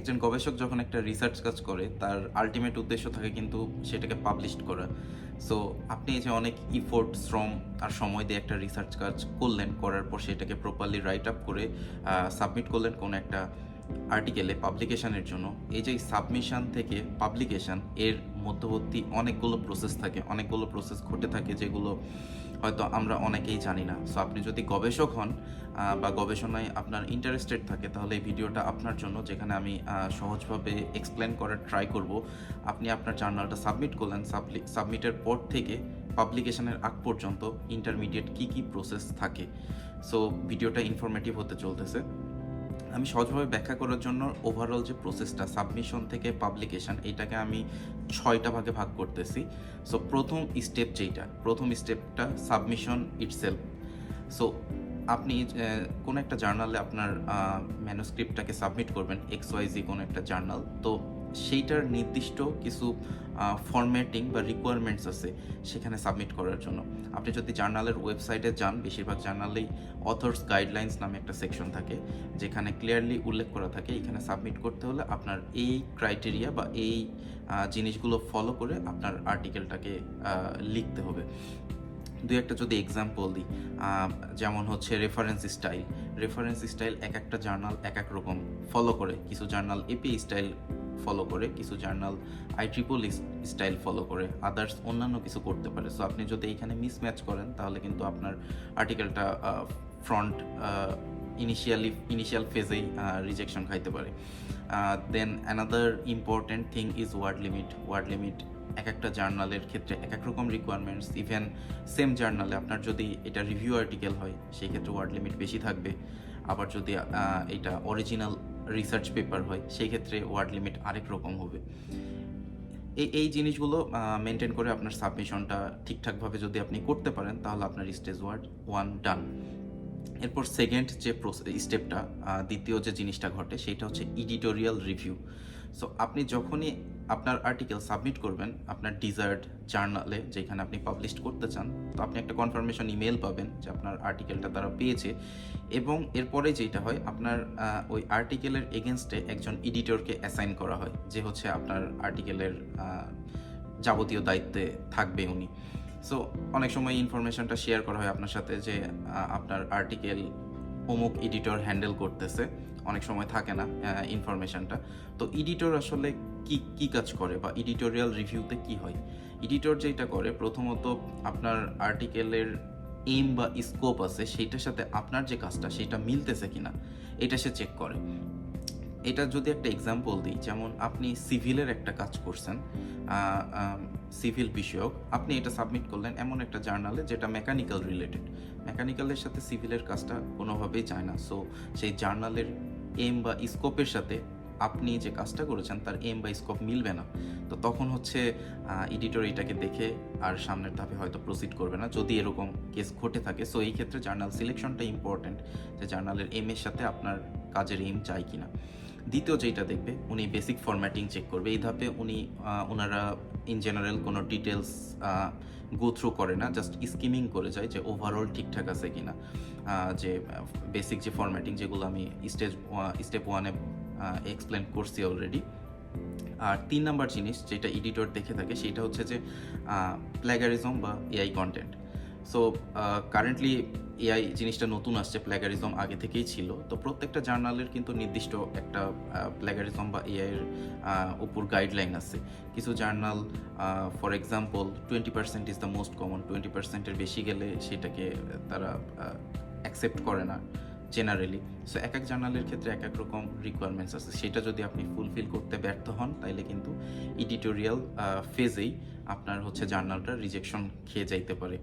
একজন গবেষক যখন একটা রিসার্চ কাজ করে, তার আলটিমেট উদ্দেশ্য থাকে কিন্তু সেটাকে পাবলিশ করা। সো আপনি যে অনেক ইফোর্ট শ্রম আর সময় দিয়ে একটা রিসার্চ কাজ করলেন, করার পর সেটাকে প্রপারলি রাইট আপ করে সাবমিট করলেন কোনো একটা আর্টিকেলে পাবলিকেশনের জন্য এই যে সাবমিশন থেকে পাবলিকেশন এর মধ্যবর্তী অনেকগুলো প্রসেস থাকে, অনেকগুলো প্রসেস ঘটে থাকে যেগুলো হয়তো আমরা অনেকেই জানি না। সো আপনি যদি গবেষক হন বা গবেষণায় আপনার ইন্টারেস্টেড থাকে, তাহলে এই ভিডিওটা আপনার জন্য, যেখানে আমি সহজভাবে এক্সপ্লেন করার ট্রাই করব। আপনি আপনার জার্নালটা সাবমিট করলেন সাবমিটের পর থেকে পাবলিকেশনের আগ পর্যন্ত ইন্টারমিডিয়েট কি কি প্রসেস থাকে। সো ভিডিওটা ইনফরমেটিভ হতে চলতেছে। আমি সহজভাবে ব্যাখ্যা করার জন্য ওভারঅল যে প্রসেসটা সাবমিশন থেকে পাবলিকেশন এটাকে আমি ছয়টা ভাগে ভাগ করতেছি। সো প্রথম স্টেপ যেইটা, প্রথম স্টেপটা সাবমিশন ইটসেলফ সো আপনি কোনো একটা জার্নালে আপনার ম্যানুস্ক্রিপ্টটাকে সাবমিট করবেন এক্স ওয়াইজি কোনো একটা জার্নাল তো সেইটার নির্দিষ্ট কিছু ফরম্যাটিং বা রিকোয়ারমেন্টস আছে সেখানে সাবমিট করার জন্য। আপনি যদি জার্নালের ওয়েবসাইটে যান, বেশিরভাগ জার্নালেই অথর্স গাইডলাইন্স নামে একটা সেকশন থাকে, যেখানে ক্লিয়ারলি উল্লেখ করা থাকে। এখানে সাবমিট করতে হলে আপনার এই ক্রাইটেরিয়া বা এই জিনিসগুলো ফলো করে আপনার আর্টিকেলটাকে লিখতে হবে। দু একটা যদি এক্সাম্পল দিই যেমন হচ্ছে রেফারেন্স স্টাইল রেফারেন্স স্টাইল এক একটা জার্নাল এক এক রকম ফলো করে। কিছু জার্নাল এপি স্টাইল ফলো করে, কিছু journal I triple style follow করে আদার্স অন্যান্য কিছু করতে পারে। সো আপনি যদি এইখানে মিসম্যাচ করেন, তাহলে কিন্তু আপনার আর্টিকেলটা ফ্রন্ট ইনিশিয়ালি ইনিশিয়াল ফেজেই রিজেকশন খাইতে পারে। Then another important thing is word limit word limit এক একটা জার্নালের ক্ষেত্রে এক এক রকম রিকোয়ারমেন্টস ইভেন সেম জার্নালে আপনার যদি এটা রিভিউ আর্টিকেল হয়, সেই ক্ষেত্রে ওয়ার্ড লিমিট বেশি থাকবে। আবার যদি এটা অরিজিনাল রিসার্চ পেপার হয়, সেই ক্ষেত্রে ওয়ার্ড লিমিট আরেক রকম হবে। এই এই জিনিসগুলো মেনটেন করে আপনার সাবমিশনটা ঠিকঠাকভাবে যদি আপনি করতে পারেন, তাহলে আপনার স্টেজ ওয়ার্ড ওয়ান ডান এরপর সেকেন্ড যে স্টেপটা দ্বিতীয় যে জিনিসটা ঘটে, সেটা হচ্ছে ইডিটোরিয়াল রিভিউ সো আপনি যখনই আপনার আর্টিকেল সাবমিট করবেন আপনার ডিজায়ার্ড জার্নালে যেখানে আপনি পাবলিশ করতে চান, তো আপনি একটা কনফার্মেশন ইমেল পাবেন যে আপনার আর্টিকেলটা তারা পেয়েছে। এবং এরপরে যেটা হয়, আপনার ওই আর্টিকেলের এগেনস্টে একজন এডিটরকে অ্যাসাইন করা হয়, যে হচ্ছে আপনার আর্টিকেলের যাবতীয় দায়িত্বে থাকবে উনি। সো অনেক সময় ইনফরমেশনটা শেয়ার করা হয় আপনার সাথে যে আপনার আর্টিকেল অমুক এডিটর হ্যান্ডেল করতেছে। অনেক সময় থাকে না ইনফরমেশনটা তো এডিটর আসলে কি কি কাজ করে বা এডিটোরিয়াল রিভিউতে কি হয়? এডিটর যেটা করে, প্রথমত আপনার আর্টিকেলের এম বা স্কোপ আছে, সেইটার সাথে আপনার যে কাজটা, সেটা মিলতেছে কিনা, এটা সে চেক করে। এটা যদি একটা এক্সাম্পল দিই, যেমন আপনি সিভিলের একটা কাজ করছেন সিভিল বিষয়ক, আপনি এটা সাবমিট করলেন এমন একটা জার্নালে যেটা মেকানিক্যাল রিলেটেড মেকানিক্যালের সাথে সিভিলের কাজটা কোনোভাবেই যায় না। সো সেই জার্নালের এম বা স্কোপের সাথে আপনি যে কাজটা করেছেন তার এম বা স্কোপ মিলবে না। তো তখন হচ্ছে এডিটর এটাকে দেখে আর সামনের ধাপে হয়তো প্রসিড করবে না। যদি এরকম কেস ঘটে থাকে সো এই ক্ষেত্রে জার্নাল সিলেকশনটা ইম্পর্ট্যান্ট যে জার্নালের এম এর সাথে আপনার কাজের এম চাই কিনা। দ্বিতীয় যেটা দেখবে, উনি বেসিক ফরম্যাটিং চেক করবে। এই ধাপে উনি ওনারা ইন জেনারেল কোনো ডিটেলস গো থ্রু করে না জাস্ট স্কিমিং করে যায় যে ওভারঅল ঠিকঠাক আছে কিনা। যে বেসিক যে ফরম্যাটিং যেগুলো আমি স্টেজ স্টেপ ওয়ানে এক্সপ্লেন করছি অলরেডি আর তিন নাম্বার জিনিস যেটা এডিটর দেখে থাকে, সেটা হচ্ছে যে প্ল্যাগারিজম বা AI content so currently AI জিনিসটা নতুন আসছে প্ল্যাগারিজম আগে থেকেই ছিল। তো প্রত্যেকটা জার্নালের কিন্তু নির্দিষ্ট একটা প্ল্যাগারিজম বা এআইয়ের উপর গাইডলাইন আছে। কিছু journal for example twenty percent is the most common twenty পার্সেন্টের বেশি গেলে সেটাকে তারা অ্যাকসেপ্ট করে না। জেনারেলি সো এক এক জার্নালের ক্ষেত্রে এক এক রকম রিকোয়ারমেন্টস আছে। সেটা যদি আপনি ফুলফিল করতে ব্যর্থ হন, তাইলে কিন্তু এডিটোরিয়াল ফেজেই আপনার হচ্ছে জার্নালটা রিজেকশন খেয়ে যাইতে পারে।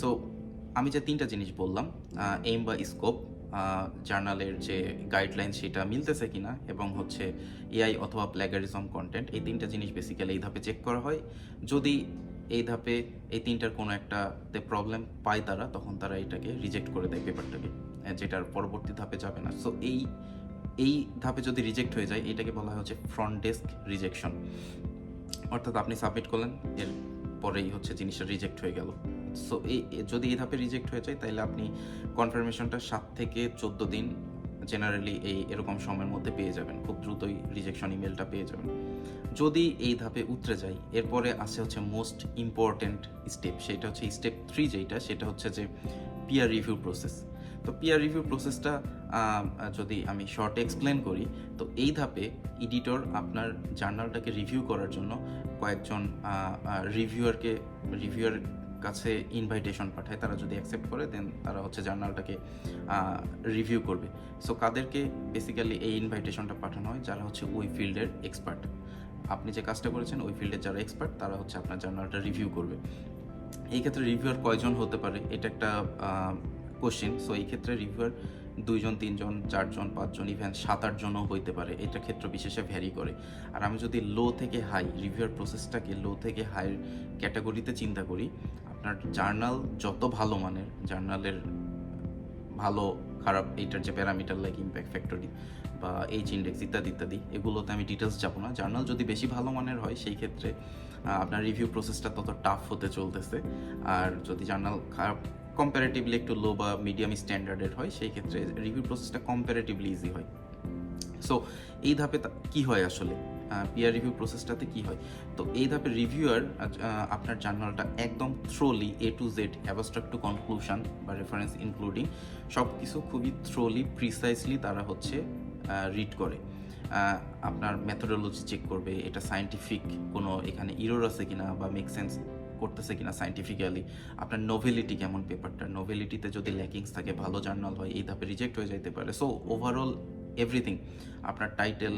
সো আমি যে তিনটা জিনিস বললাম এইম বা স্কোপ জার্নালের যে গাইডলাইন সেটা মিলতেছে কিনা এবং হচ্ছে এআই অথবা প্ল্যাগারিজম কন্টেন্ট এই তিনটা জিনিস বেসিক্যালি এই ধাপে চেক করা হয়। যদি এই ধাপে এই তিনটার কোনো একটাতে প্রবলেম পায় তারা, তখন তারা এটাকে রিজেক্ট করে দেয় পেপারটাকে যেটার পরবর্তী ধাপে যাবে না। সো এই এই ধাপে যদি রিজেক্ট হয়ে যায়, এটাকে বলা হচ্ছে ফ্রন্ট ডেস্ক রিজেকশন অর্থাৎ আপনি সাবমিট করলেন, এর পরেই হচ্ছে জিনিসটা রিজেক্ট হয়ে গেল। সো এই যদি এই ধাপে রিজেক্ট হয়ে যায় তাহলে আপনি কনফার্মেশনটা সাত থেকে চোদ্দ দিন জেনারেলি এই এরকম সময়ের মধ্যে পেয়ে যাবেন। খুব দ্রুতই রিজেকশন ইমেলটা পেয়ে যাবেন। যদি এই ধাপে উতরে যাই, এরপরে আছে হচ্ছে মোস্ট ইম্পর্ট্যান্ট স্টেপ সেটা হচ্ছে স্টেপ থ্রি যেটা সেটা হচ্ছে যে পিয়ার রিভিউ প্রসেস তো পিয়ার রিভিউ প্রসেসটা যদি আমি শর্টে এক্সপ্লেন করি, তো এই ধাপে এডিটর আপনার জার্নালটাকে রিভিউ করার জন্য কয়েকজন রিভিউয়ারকে রিভিউয়ার কাছে ইনভাইটেশন পাঠায়। তারা যদি অ্যাকসেপ্ট করে দেন তারা হচ্ছে জার্নালটাকে রিভিউ করবে। সো কাদেরকে বেসিক্যালি এই ইনভাইটেশনটা পাঠানো হয়, যারা হচ্ছে ওই ফিল্ডের এক্সপার্ট আপনি যে কাজটা করেছেন, ওই ফিল্ডের যারা এক্সপার্ট তারা হচ্ছে আপনার জার্নালটা রিভিউ করবে। এই ক্ষেত্রে রিভিউয়ার কয়জন হতে পারে? এটা একটা কোশ্চেন। সো এই ক্ষেত্রে রিভিউয়ার দুইজন, তিনজন, চারজন, পাঁচজন ইভেন সাত আটজনও হইতে পারে। এটা ক্ষেত্র বিশেষে ভ্যারি করে। আর আমি যদি লো থেকে হাই রিভিউয়ার প্রসেসটাকে লো থেকে হাই ক্যাটাগরিতে চিন্তা করি, আপনার জার্নাল যত ভালো মানের জার্নালের ভালো, খারাপ, এইটার যে প্যারামিটার লাইক ইম্প্যাক্ট ফ্যাক্টরি বা এইচ ইন্ডেক্স ইত্যাদি ইত্যাদি, এগুলোতে আমি ডিটেলস যাব না। জার্নাল যদি বেশি ভালো মানের হয়, সেই ক্ষেত্রে আপনার রিভিউ প্রসেসটা তত টাফ হতে চলতেছে। আর যদি জার্নাল খারাপ কম্পারেটিভলি একটু লো বা মিডিয়াম স্ট্যান্ডার্ডের হয়, সেই ক্ষেত্রে রিভিউ প্রসেসটা কম্পারেটিভলি ইজি হয়। সো এই ধাপে কি হয় আসলে? পিয়ার রিভিউ প্রসেসটাতে কি হয়? তো এই ধাপে রিভিউয়ার আপনার জার্নালটা একদম thoroughly A to Z abstract to conclusion বা রেফারেন্স ইনক্লুডিং সব কিছু খুবই থ্রোলি প্রিসাইসলি তারা হচ্ছে রিড করে। আপনার মেথোডোলজি চেক করবে, এটা সায়েন্টিফিক কোনো এখানে ইরোর আছে কিনা বা মেক সেন্স করতেছে কিনা সায়েন্টিফিক্যালি আপনার নোভেলিটি কেমন পেপারটা নোভেলিটিতে যদি ল্যাকিংস থাকে, ভালো জার্নাল হয়, এই ধাপে রিজেক্ট হয়ে যেতে পারে। সো ওভারঅল এভরিথিং আপনার টাইটেল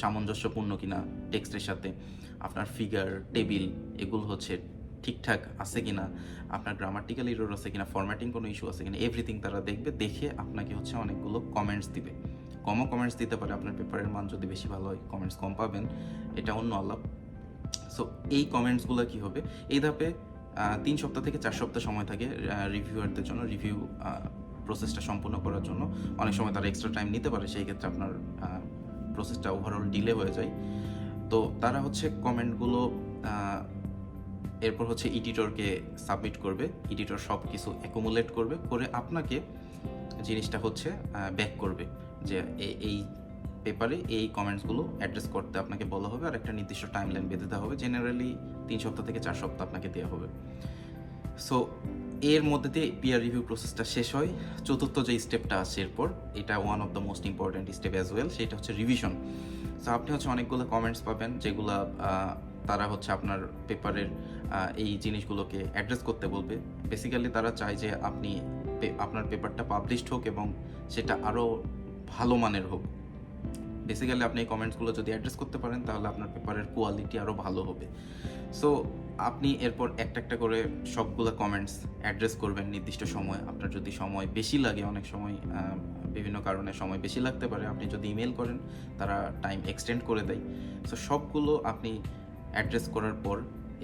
সামঞ্জস্যপূর্ণ কিনা টেক্সটের সাথে, আপনার ফিগার টেবিল এগুলো হচ্ছে ঠিকঠাক আছে কিনা, আপনার গ্রামাটিক্যাল ইরোর আছে কিনা ফরম্যাটিং কোনো ইস্যু আছে কিনা এভরিথিং তারা দেখবে, দেখে আপনাকে হচ্ছে অনেকগুলো কমেন্টস দিবে। কমও কমেন্টস দিতে পারে, আপনার পেপারের মান যদি বেশি ভালো হয় কমেন্টস কম পাবেন, এটা অন্য আলাপ। সো এই কমেন্টসগুলো কি হবে? এই ধাপে তিন সপ্তাহ থেকে চার সপ্তাহ সময় থাকে রিভিউয়ারদের জন্য রিভিউ প্রসেসটা সম্পূর্ণ করার জন্য। অনেক সময় তারা এক্সট্রা টাইম নিতে পারে, সেই ক্ষেত্রে আপনার প্রসেসটা ওভারঅল ডিলে হয়ে যায়। তো তারা হচ্ছে কমেন্টগুলো এরপর হচ্ছে এডিটরকে সাবমিট করবে। এডিটর সব কিছু অ্যাকুমুলেট করবে, করে আপনাকে জিনিসটা হচ্ছে ব্যাক করবে যে এই পেপারে এই কমেন্টসগুলো অ্যাড্রেস করতে আপনাকে বলা হবে আর একটা নির্দিষ্ট টাইম লাইন বেঁধে দেওয়া হবে জেনারেলি তিন সপ্তাহ থেকে চার সপ্তাহ আপনাকে দেওয়া হবে। সো এর মধ্যে দিয়ে পিয়ার রিভিউ প্রসেসটা শেষ হয়। চতুর্থ যে স্টেপটা আছে এরপর, এটা one of the most important step as well সেটা হচ্ছে রিভিশন সো আপনি হচ্ছে অনেকগুলো কমেন্টস পাবেন, যেগুলো তারা হচ্ছে আপনার পেপারের এই জিনিসগুলোকে অ্যাড্রেস করতে বলবে। বেসিক্যালি তারা চায় যে আপনি আপনার পেপারটা পাবলিশড হোক এবং সেটা আরও ভালো মানের হোক। বেসিক্যালি আপনি এই কমেন্টসগুলো যদি অ্যাড্রেস করতে পারেন, তাহলে আপনার পেপারের কোয়ালিটি আরও ভালো হবে। সো আপনি এরপর একটা একটা করে সবগুলো কমেন্টস অ্যাড্রেস করবেন নির্দিষ্ট সময়। আপনার যদি সময় বেশি লাগে, অনেক সময় বিভিন্ন কারণে সময় বেশি লাগতে পারে, আপনি যদি ইমেল করেন, তারা টাইম এক্সটেন্ড করে দেয়। সো সবগুলো আপনি অ্যাড্রেস করার পর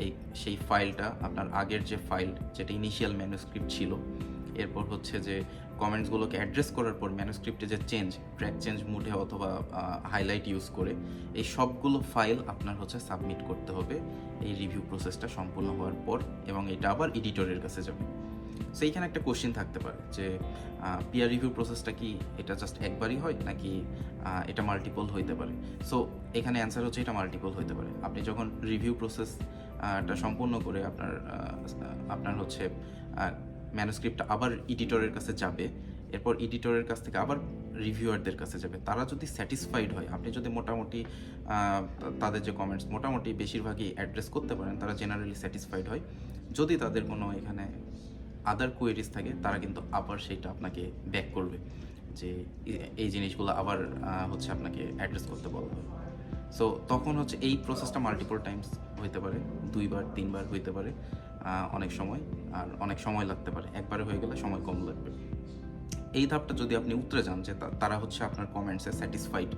এই, সেই ফাইলটা আপনার আগের যে ফাইল যেটা ইনিশিয়াল ম্যানুস্ক্রিপ্ট ছিল, এরপর হচ্ছে যে কমেন্টসগুলোকে অ্যাড্রেস করার পর ম্যানুস্ক্রিপ্টে যে চেঞ্জ ট্র্যাক চেঞ্জ মুডে অথবা হাইলাইট ইউজ করে, এই সবগুলো ফাইল আপনার হচ্ছে সাবমিট করতে হবে। এই রিভিউ প্রসেসটা সম্পূর্ণ হওয়ার পর এবং এটা আবার এডিটরের কাছে যাবে। সো এইখানে একটা কোশ্চেন থাকতে পারে যে পিয়ার রিভিউ প্রসেসটা কি এটা জাস্ট একবারই হয় নাকি এটা মাল্টিপল হইতে পারে? সো এখানে অ্যান্সার হচ্ছে এটা মাল্টিপল হইতে পারে। আপনি যখন রিভিউ প্রসেসটা সম্পূর্ণ করে আপনার আপনার হচ্ছে ম্যানুস্ক্রিপ্টটা আবার এডিটরের কাছে যাবে, এরপর এডিটরের কাছ থেকে আবার রিভিউয়ারদের কাছে যাবে। তারা যদি স্যাটিসফাইড হয়, আপনি যদি মোটামুটি তাদের যে কমেন্টস মোটামুটি বেশিরভাগই অ্যাড্রেস করতে পারেন, তারা জেনারেলি স্যাটিসফাইড হয়। যদি তাদের কোনো এখানে আদার কোয়েরিজ থাকে, তারা কিন্তু আবার সেটা আপনাকে ব্যাক করবে, যে এই জিনিসগুলো আবার হচ্ছে আপনাকে অ্যাড্রেস করতে বলবে সো তখন হচ্ছে এই প্রসেসটা মাল্টিপল টাইমস হইতে পারে, দুইবার, তিনবার হইতে পারে। অনেক সময়, আর অনেক সময় লাগতে পারে। একবারে হয়ে গেলে সময় কম লাগবে। এই ধাপটা যদি আপনি উতরে যান যে তারা হচ্ছে আপনার কমেন্টসে স্যাটিসফাইড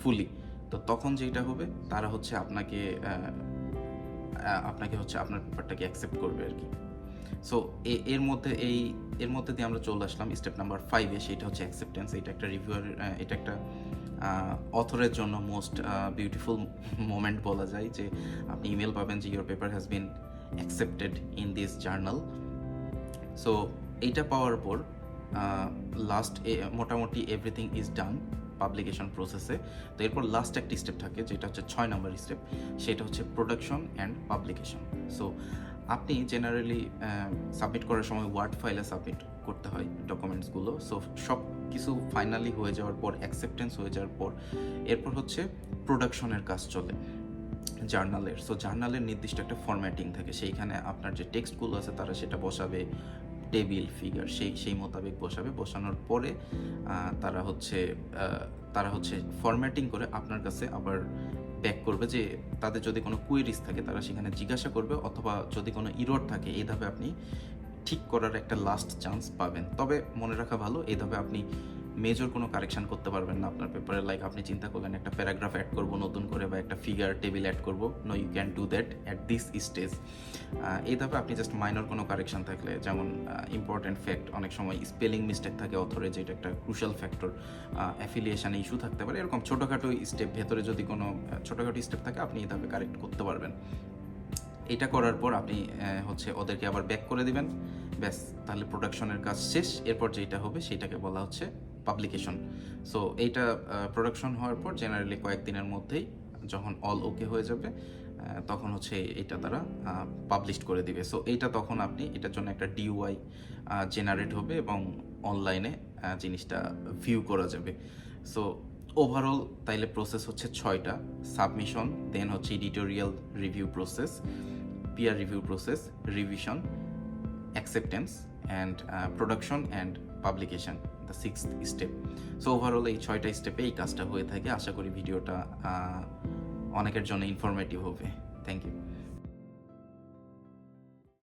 ফুলি তো তখন যেটা হবে, তারা হচ্ছে আপনাকে আপনাকে হচ্ছে আপনার পেপারটাকে অ্যাকসেপ্ট করবে আর কি। সো এর মধ্যে এই এর মধ্যে দিয়ে আমরা চলে আসলাম স্টেপ নাম্বার ফাইভে সেটা হচ্ছে অ্যাকসেপ্টেন্স এটা একটা রিভিউয়ার এটা একটা অথরের জন্য মোস্ট বিউটিফুল মোমেন্ট বলা যায় যে আপনি ইমেল পাবেন যে your paper has been accepted in this journal so এইটা পাওয়ার পর লাস্ট মোটামুটি এভরিথিং ইজ ডান পাবলিকেশন প্রসেসে তো এরপর লাস্ট একটি স্টেপ থাকে, যেটা হচ্ছে ছয় নম্বর স্টেপ সেটা হচ্ছে প্রোডাকশন অ্যান্ড পাবলিকেশন সো আপনি জেনারেলি সাবমিট করার সময় ওয়ার্ড ফাইলে সাবমিট করতে হয় ডকুমেন্টসগুলো সো সব কিছু ফাইনালি হয়ে যাওয়ার পর অ্যাকসেপ্টেন্স হয়ে যাওয়ার পর, এরপর হচ্ছে প্রোডাকশনের কাজ চলে। জার্নালের। সো জার্নালের নির্দিষ্ট একটা ফরম্যাটিং থাকে। সেইখানে আপনার যে টেক্সটগুলো আছে, তারা সেটা বসাবে টেবিল ফিগার সেই সেই মোতাবেক বসাবে। বসানোর পরে তারা হচ্ছে তারা হচ্ছে ফরম্যাটিং করে আপনার কাছে আবার ব্যাক করবে যে, তাদের যদি কোনো কুয়েরিজ থাকে, তারা সেখানে জিজ্ঞাসা করবে অথবা যদি কোনো ইরোর থাকে, এই ধাপে আপনি ঠিক করার একটা লাস্ট চান্স পাবেন। তবে মনে রাখা ভালো, এই ধাপে আপনি মেজর কোনো কারেকশন করতে পারবেন না আপনার পেপারে লাইক আপনি চিন্তা করলেন একটা প্যারাগ্রাফ অ্যাড করব নতুন করে বা একটা ফিগার টেবিল অ্যাড করব। No you can do that at this stage এই ধাপে আপনি জাস্ট মাইনর কোনো কারেকশন থাকলে, যেমন ইম্পর্টেন্ট ফ্যাক্ট অনেক সময় স্পেলিং মিস্টেক থাকে অথরে যেটা একটা ক্রুশাল ফ্যাক্টর অ্যাফিলিয়েশনে ইস্যু থাকতে পারে। এরকম ছোটোখাটো স্টেপ ভেতরে যদি কোনো ছোটোখাটো স্টেপ থাকে, আপনি এই ধাপে কারেক্ট করতে পারবেন। এটা করার পর আপনি হচ্ছে ওদেরকে আবার ব্যাক করে দিবেন। ব্যাস, তাহলে প্রোডাকশনের কাজ শেষ। এরপর যেটা হবে সেটাকে বলা হচ্ছে পাবলিকেশন সো এইটা প্রোডাকশন হওয়ার পর জেনারেলি কয়েকদিনের মধ্যেই যখন অল ওকে হয়ে যাবে তখন হচ্ছে এটা তারা পাবলিশ করে দিবে। সো এইটা তখন আপনি, এটার জন্য একটা ডিওয়াই জেনারেট হবে এবং অনলাইনে জিনিসটা ভিউ করা যাবে। সো ওভারঅল তাইলে প্রসেস হচ্ছে ছয়টা। সাবমিশন দেন হচ্ছে editorial review process peer review process revision acceptance and production and publication the six step so overall এই ছয়টা স্টেপে এই কাজটা হয়ে থাকে। আশা করি ভিডিওটা অনেকের জন্য ইনফরমেটিভ হবে। Thank you